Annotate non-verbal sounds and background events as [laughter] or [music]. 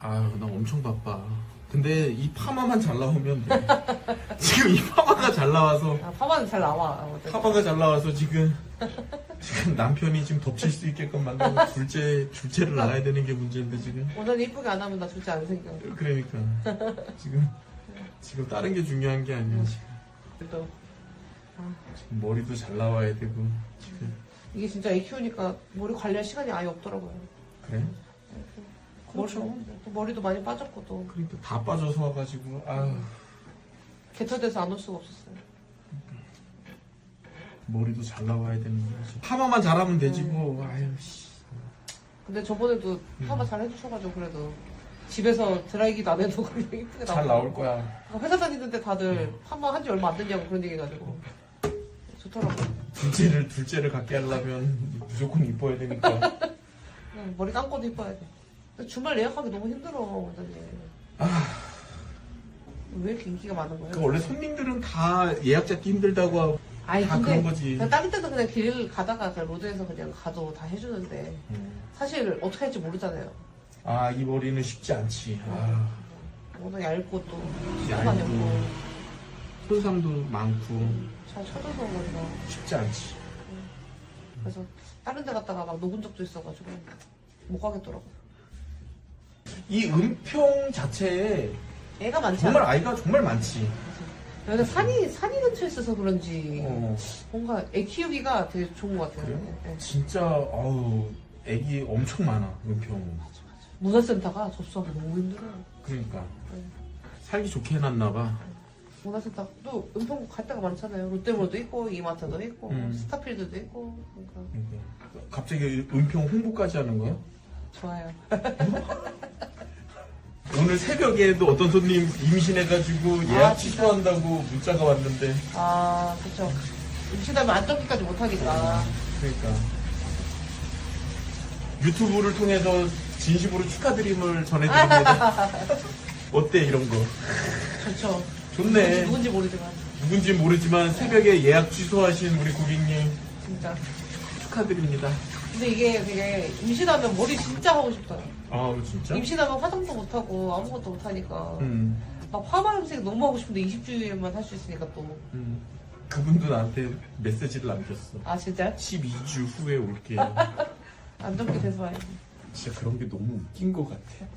아유, 나 엄청 바빠. 근데 이 파마만 잘 나오면 돼. [laughs] 지금 이 파마가 잘 나와서, 아, 파마는 잘 나와. 어쨌든. 파마가 잘 나와서 지금, 지금 남편이 지금 덮칠 수 있게끔 만들고 둘째, 둘째를 낳아야 되는 게 문제인데 지금. 오늘 이쁘게 안 하면 나 줄지 안 생겨. 그러니까. 지금, 지금 다른 게 중요한 게 아니야, 지금. 또 지금 머리도 잘 나와야 되고, 지금. 이게 진짜 애 키우니까 머리 관리할 시간이 아예 없더라고요. 그래? 머리, 그렇죠. 또 머리도 많이 빠졌고 또 그러니까 다 빠져서 와가지고, 아유, 개털돼서 안 올 수가 없었어요. 머리도 잘 나와야 되는 거지. 파마만 잘하면 되지, 뭐, 아유, 씨. 근데 저번에도 파마 잘 해주셔가지고 그래도 집에서 드라이기도 안 해도 그냥 이쁘게 잘 나올 거야. 회사 다니는데 다들 파마 한 지 얼마 안 됐냐고 그런 얘기 해가지고 좋더라고요. 둘째를 둘째를 갖게 하려면 무조건 이뻐야 되니까. [laughs] 그냥 머리 감고도 이뻐야 돼. 주말 예약하기 너무 힘들어, 원장님. 왜 이렇게 인기가 많은 거예요? 그 원래 손님들은 다 예약 잡기 힘들다고 하고 아니 다 근데 그런 거지. 그냥 다른 때도 그냥 길 가다가 그냥 로드에서 그냥 가도 다 해주는데 사실 어떻게 할지 모르잖아요. 아 이 머리는 쉽지 않지. 아, 워낙 얇고 또 얇고. 시간이 없고 손상도 많고 잘 쳐줘서 그런가. 쉽지 않지. 그래서 다른 데 갔다가 막 녹은 적도 있어가지고 못 가겠더라고 요. 이 은평 자체에 애가 많지 정말 않아. 아이가 정말 많지. 여기가 산이 산이 근처에 있어서 그런지 어, 뭔가 애 키우기가 되게 좋은 것 같아요. 그래요? 네. 진짜 아우 애기 엄청 많아 은평. 문화센터가 접수하기 너무 힘들어요. 그러니까 네. 살기 좋게 해놨나 봐. 문화센터 또 은평 갈 데가 많잖아요. 롯데몰도 있고 이마트도 있고 음. 스타필드도 있고 그러니까 그러니까. 갑자기 은평 홍보까지 하는 거야? 좋아요. 오늘 새벽에도 어떤 손님 임신해가지고 예약 아, 진짜? 취소한다고 문자가 왔는데 아 그쵸. 임신하면 안정기까지 못하니까. 그러니까 유튜브를 통해서 진심으로 축하드림을 전해드립니다 [laughs] 어때 이런 거 좋죠. 좋네 누군지 모르지만 누군지 모르지만 새벽에 예약 취소하신 우리 고객님 진짜. 축하드립니다 근데 이게 되게 임신하면 머리 진짜 하고 싶어요. 아 진짜? 임신하면 화장도 못하고 아무것도 못하니까 음, 막 파마 염색 너무 하고 싶은데 20주에만 할 수 있으니까 또. 음. 그분도 나한테 메시지를 남겼어 아 진짜요? 12주 후에 올게요 [laughs] 안정기 돼서 와야지. 진짜 그런 게 너무 웃긴 것 같아